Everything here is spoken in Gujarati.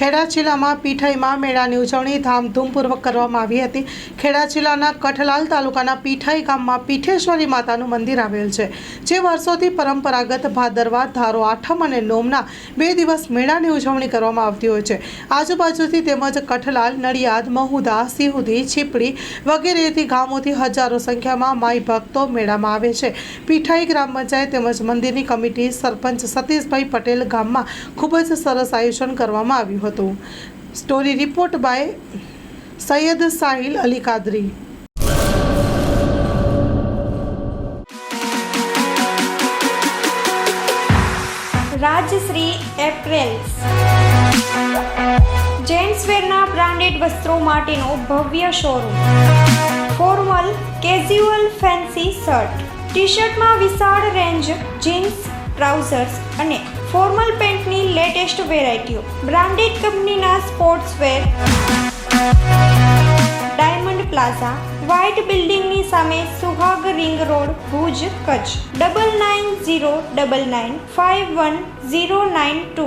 ખેડા જિલ્લામાં પીઠાઈમાં મેળાની ઉજવણી ધામધૂમપૂર્વક કરવામાં આવી હતી. ખેડા જિલ્લાના કઠલાલ તાલુકાના પીઠાઈ ગામમાં પીઠેશ્વરી માતાનું મંદિર આવેલ છે, જે વર્ષોથી પરંપરાગત ભાદરવા, ધારો આઠમ અને નોમના બે દિવસ મેળાની ઉજવણી કરવામાં આવતી હોય છે. આજુબાજુથી તેમજ કઠલાલ, નડિયાદ, મહુદા, સિહુદી, છીપડી વગેરેથી ગામોથી હજારો સંખ્યામાં માઈ ભક્તો મેળામાં આવે છે. પીઠાઈ ગ્રામ પંચાયત તેમજ મંદિરની કમિટી સરપંચ સતીશભાઈ પટેલ ગામમાં ખૂબ જ સરસ આયોજન કરવામાં આવ્યું હતું. Story report by Syed Sahil Ali Qadri Rajshree apparels જેન્ટ્સવેરના branded વસ્ત્રો માટેનો ભવ્ય showroom formal casual fancy shirt T શર્ટમાં વિશાળ રેન્જ જીન્સ ટ્રાઉઝર્સ અને ફોર્મલ પેન્ટની લેટેસ્ટ વેરાયટીઓ બ્રાન્ડેડ કંપનીના સ્પોર્ટ્સવેર ડાયમંડ પ્લાઝા વ્હાઇટ બિલ્ડિંગની સામે Suhag ring road Bhuj, Kutch. Double nine zero double nine five one zero nine two